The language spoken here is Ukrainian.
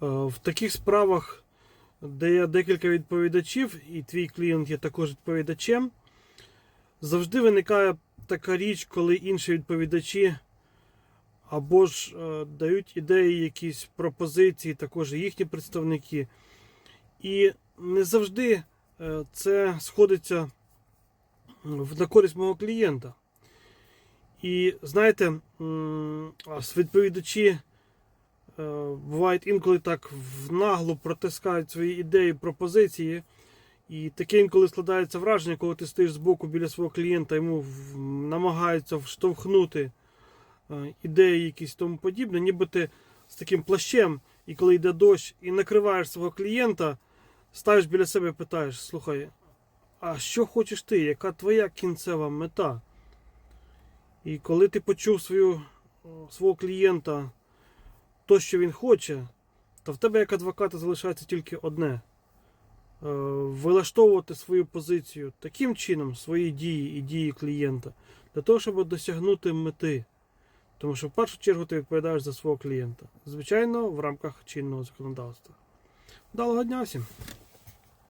В таких справах, де є декілька відповідачів, і твій клієнт є також відповідачем, завжди виникає така річ, коли інші відповідачі або ж е, дають ідеї, якісь пропозиції, також їхні представники. І не завжди е, це сходиться на користь мого клієнта. І знаєте, відповідачі е, бувають інколи так нагло протискають свої ідеї, пропозиції. І таке інколи складається враження, коли ти стоїш збоку біля свого клієнта, йому намагаються вштовхнути е, ідеї якісь тому подібне, ніби ти з таким плащем, і коли йде дощ, і накриваєш свого клієнта, ставиш біля себе і питаєш: слухай, а що хочеш ти? Яка твоя кінцева мета? І коли ти почув свою, свого клієнта, то, що він хоче, то в тебе як адвоката залишається тільки одне. Е, Вилаштовувати свою позицію таким чином, свої дії і дії клієнта, для того, щоб досягнути мети. Тому що в першу чергу ти відповідаєш за свого клієнта. Звичайно, в рамках чинного законодавства. Вдалого дня всім!